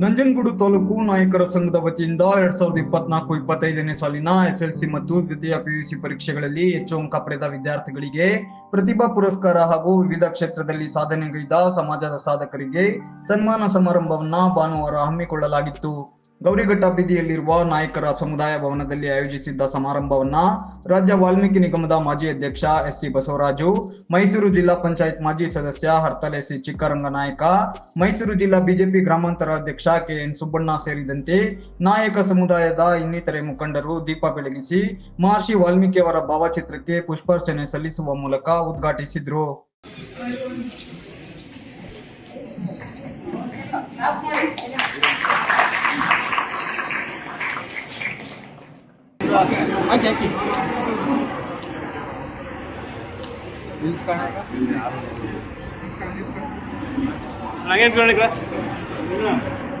ನಂಜನಗೂಡು ತಾಲೂಕು ನಾಯಕರ ಸಂಘದ ವತಿಯಿಂದ ಎರಡ್ ಸಾವಿರದ ಇಪ್ಪತ್ನಾಲ್ಕು, ಇಪ್ಪತ್ತೈದನೇ ಸಾಲಿನ ಎಸ್ಎಲ್ಸಿ ಮತ್ತು ದ್ವಿತೀಯ ಪಿಯುಸಿ ಪರೀಕ್ಷೆಗಳಲ್ಲಿ ಹೆಚ್ಚು ಅಂಕ ಪಡೆದ ವಿದ್ಯಾರ್ಥಿಗಳಿಗೆ ಪ್ರತಿಭಾ ಪುರಸ್ಕಾರ ಹಾಗೂ ವಿವಿಧ ಕ್ಷೇತ್ರದಲ್ಲಿ ಸಾಧನೆಗೈದ ಸಮಾಜದ ಸಾಧಕರಿಗೆ ಸನ್ಮಾನ ಸಮಾರಂಭವನ್ನ ಭಾನುವಾರ ಹಮ್ಮಿಕೊಳ್ಳಲಾಗಿತ್ತು. ಗೌರಿಘಟ್ಟ ಬೀದಿಯಲ್ಲಿರುವ ನಾಯಕರ ಸಮುದಾಯ ಭವನದಲ್ಲಿ ಆಯೋಜಿಸಿದ್ದ ಸಮಾರಂಭವನ್ನ ರಾಜ್ಯ ವಾಲ್ಮೀಕಿ ನಿಗಮದ ಮಾಜಿ ಅಧ್ಯಕ್ಷ ಎಸ್ ಸಿ ಬಸವರಾಜು, ಮೈಸೂರು ಜಿಲ್ಲಾ ಪಂಚಾಯತ್ ಮಾಜಿ ಸದಸ್ಯ ಹರ್ತಲೆ ಸಿ ಚಿಕ್ಕರಂಗ ನಾಯಕ, ಮೈಸೂರು ಜಿಲ್ಲಾ ಬಿಜೆಪಿ ಗ್ರಾಮಾಂತರ ಅಧ್ಯಕ್ಷ ಕೆ ಎನ್ ಸುಬ್ಬಣ್ಣ ಸೇರಿದಂತೆ ನಾಯಕ ಸಮುದಾಯದ ಇನ್ನಿತರೆ ಮುಖಂಡರು ದೀಪ ಬೆಳಗಿಸಿ ಮಹರ್ಷಿ ವಾಲ್ಮೀಕಿಯವರ ಭಾವಚಿತ್ರಕ್ಕೆ ಪುಷ್ಪಾರ್ಚನೆ ಸಲ್ಲಿಸುವ ಮೂಲಕ ಉದ್ಘಾಟಿಸಿದ್ರು. ಹಾಕಿ ಹಾಕಿ ಹಂಗೆ ಇಟ್ಕೊಳ್ಳಿ ಈ ಕಡೆ.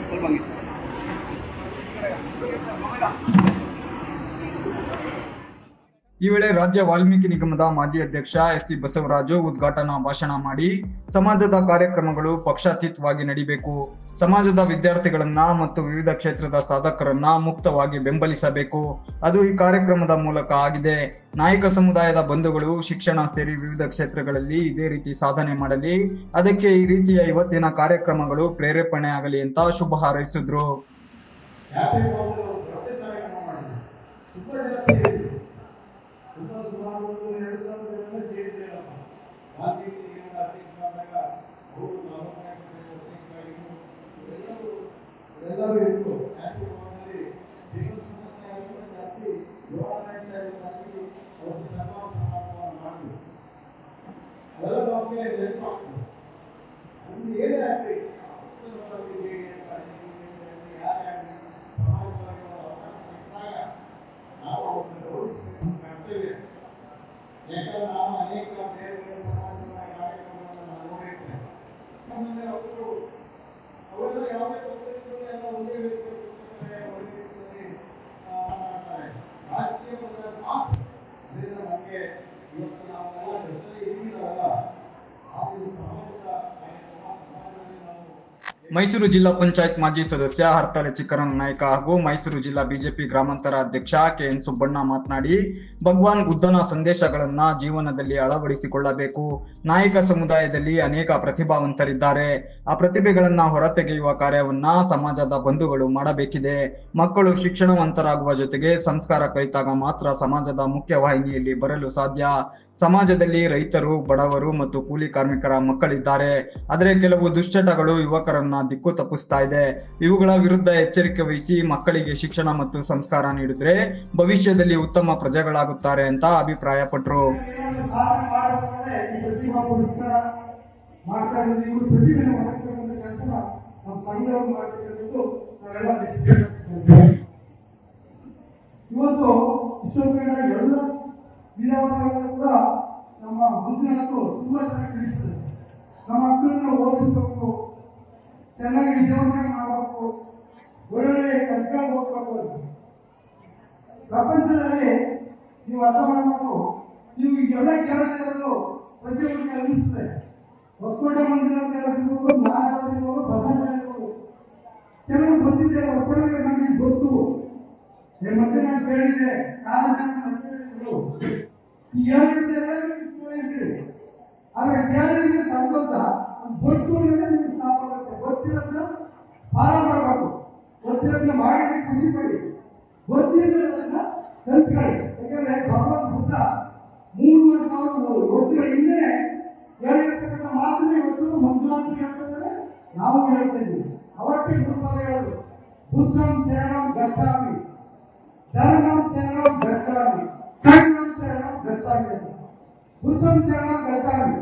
ಸ್ವಲ್ಪ ಹಂಗೆ. ಈ ವೇಳೆ ರಾಜ್ಯ ವಾಲ್ಮೀಕಿ ನಿಗಮದ ಮಾಜಿ ಅಧ್ಯಕ್ಷ ಎಸ್ ಸಿ ಬಸವರಾಜು ಉದ್ಘಾಟನಾ ಭಾಷಣ ಮಾಡಿ, ಸಮಾಜದ ಕಾರ್ಯಕ್ರಮಗಳು ಪಕ್ಷಾತೀತವಾಗಿ ನಡಿಬೇಕು, ಸಮಾಜದ ವಿದ್ಯಾರ್ಥಿಗಳನ್ನ ಮತ್ತು ವಿವಿಧ ಕ್ಷೇತ್ರದ ಸಾಧಕರನ್ನ ಮುಕ್ತವಾಗಿ ಬೆಂಬಲಿಸಬೇಕು. ಅದು ಈ ಕಾರ್ಯಕ್ರಮದ ಮೂಲಕ ಆಗಿದೆ. ನಾಯಕ ಸಮುದಾಯದ ಬಂಧುಗಳು, ಶಿಕ್ಷಣ ಸೇರಿ ವಿವಿಧ ಕ್ಷೇತ್ರಗಳಲ್ಲಿ ಇದೇ ರೀತಿ ಸಾಧನೆ ಮಾಡಲಿ. ಅದಕ್ಕೆ ಈ ರೀತಿಯ ಇವತ್ತಿನ ಕಾರ್ಯಕ್ರಮಗಳು ಪ್ರೇರೇಪಣೆ ಆಗಲಿ ಅಂತ ಶುಭ ಹಾರೈಸಿದ್ರು. ಯಾಕಂದ್ರೆ ನಾವು ಅನೇಕ ಕಾರ್ಯಕ್ರಮಗಳನ್ನು ನಾವು ನೋಡಿರ್ತೇವೆ ನಮ್ಮಲ್ಲಿ ಅವರು ಅವರೆಲ್ಲ ಯಾವುದೇ ಮೈಸೂರು ಜಿಲ್ಲಾ ಪಂಚಾಯತ್ ಮಾಜಿ ಸದಸ್ಯ ಹರ್ತಾಳೆ ಚಿಕ್ಕರಂಗ ನಾಯಕ ಹಾಗೂ ಮೈಸೂರು ಜಿಲ್ಲಾ ಬಿಜೆಪಿ ಗ್ರಾಮಾಂತರ ಅಧ್ಯಕ್ಷ ಕೆ ಎನ್ ಸುಬ್ಬಣ್ಣ ಮಾತನಾಡಿ, ಭಗವಾನ್ ಬುದ್ಧನ ಸಂದೇಶಗಳನ್ನ ಜೀವನದಲ್ಲಿ ಅಳವಡಿಸಿಕೊಳ್ಳಬೇಕು. ನಾಯಕ ಸಮುದಾಯದಲ್ಲಿ ಅನೇಕ ಪ್ರತಿಭಾವಂತರಿದ್ದಾರೆ. ಆ ಪ್ರತಿಭೆಗಳನ್ನ ಹೊರತೆಗೆಯುವ ಕಾರ್ಯವನ್ನ ಸಮಾಜದ ಬಂಧುಗಳು ಮಾಡಬೇಕಿದೆ. ಮಕ್ಕಳು ಶಿಕ್ಷಣವಂತರಾಗುವ ಜೊತೆಗೆ ಸಂಸ್ಕಾರ ಕಲಿತಾಗ ಮಾತ್ರ ಸಮಾಜದ ಮುಖ್ಯ ವಾಹಿನಿಯಲ್ಲಿ ಬರಲು ಸಾಧ್ಯ. ಸಮಾಜದಲ್ಲಿ ರೈತರು, ಬಡವರು ಮತ್ತು ಕೂಲಿ ಕಾರ್ಮಿಕರ ಮಕ್ಕಳಿದ್ದಾರೆ. ಆದರೆ ಕೆಲವು ದುಶ್ಚಟಗಳು ಯುವಕರನ್ನ ದಿಕ್ಕು ತಪ್ಪಿಸ್ತಾ ಇದೆ. ಇವುಗಳ ವಿರುದ್ಧ ಎಚ್ಚರಿಕೆ ವಹಿಸಿ ಮಕ್ಕಳಿಗೆ ಶಿಕ್ಷಣ ಮತ್ತು ಸಂಸ್ಕಾರ ನೀಡಿದ್ರೆ ಭವಿಷ್ಯದಲ್ಲಿ ಉತ್ತಮ ಪ್ರಜೆಗಳಾಗುತ್ತಾರೆ ಅಂತ ಅಭಿಪ್ರಾಯಪಟ್ಟರು ಇವತ್ತು ವಿಧಾನಗಳನ್ನು ಕೂಡ ನಮ್ಮ ಹಕ್ಕು ತುಂಬಾ ಚೆನ್ನಾಗಿ ನಮ್ಮ ಮಕ್ಕಳನ್ನು ಓದಿಸ್ಬೇಕು, ಚೆನ್ನಾಗಿ ವಿದ್ಯಾಭ್ಯಾಸ ಮಾಡಬೇಕು, ಒಳ್ಳೊಳ್ಳೆ ಕೆಲಸ ಹೋಗ್ಬೇಕು ಪ್ರಪಂಚದಲ್ಲಿ ನೀವು ಅರ್ಥ ಮಾಡಬೇಕು ನೀವು ಎಲ್ಲ ಕೇಳ್ತಾ ಇರೋದು ಪ್ರತಿಯೊಬ್ಬರಿಗೆ ಅನಿಸ್ತದೆ ಹೊಸಕೋಟೆ ಮಂದಿರ ಅಂತ ಹೇಳಿರ್ಬೋದು ನಾರಾಯಣ ಇರ್ಬೋದು ಬಸವ ಇರ್ಬೋದು ಕೆಲವರು ಬಂದಿದ್ದೆ ಒಬ್ಬರಿಗೆ ನಮಗೆ ಗೊತ್ತು. ಮತ್ತೆ ನಾನು ಕೇಳಿದ್ದೆ ಅಂತ ಹೇಳಿದ್ರು ಈ ಹೇಳಿದ್ರೆ ಕೇಳಿದ್ರಿ ಆದ್ರೆ ಕೇಳಿದ್ರೆ ಸಂತೋಷ ಗೊತ್ತು ಅಂದ್ರೆ ನಿಮ್ಗೆ ಸಾಕಾಗುತ್ತೆ ಗೊತ್ತಿರೋದನ್ನ ಪಾಲ ಮಾಡಬೇಕು ಗೊತ್ತಿರೋದನ್ನ ಮಾಡಿದ್ರೆ ಖುಷಿ ಪಡಿ ಗೊತ್ತಿರೋದನ್ನ ಕಲ್ತ್ಕೊಳ್ಳಿ ಯಾಕಂದ್ರೆ ಭಗವಾನ್ ಬುದ್ಧ ಮೂರುವರೆ ಸಾವಿರ ವರ್ಷಗಳ ಹಿಂದೆ ಹೇಳಿರ್ತಕ್ಕಂಥ ಮಾತನ್ನ ಇವತ್ತು ಮಂಜುನಾಥ್ ಹೇಳ್ತಾರೆ ನಾವು ಹೇಳ್ತಾ ಇದ್ದೀವಿ ಅವತ್ತೇ ಗುರುಪಾದ ಹೇಳೋದು ಬುದ್ಧಂ ಶರಣಂ ಗಚ್ಚಾಮಿ ಧರ್ಮಂ ಶರಣಂ ಗಚ್ಚಾಮಿ ಸಂಘಂ ಶರಣಂ ಗಚ್ಚಾಮಿ ಅಂತ. ಬುದ್ಧಂ ಶರಣಂ ಗಚ್ಚಾಮಿ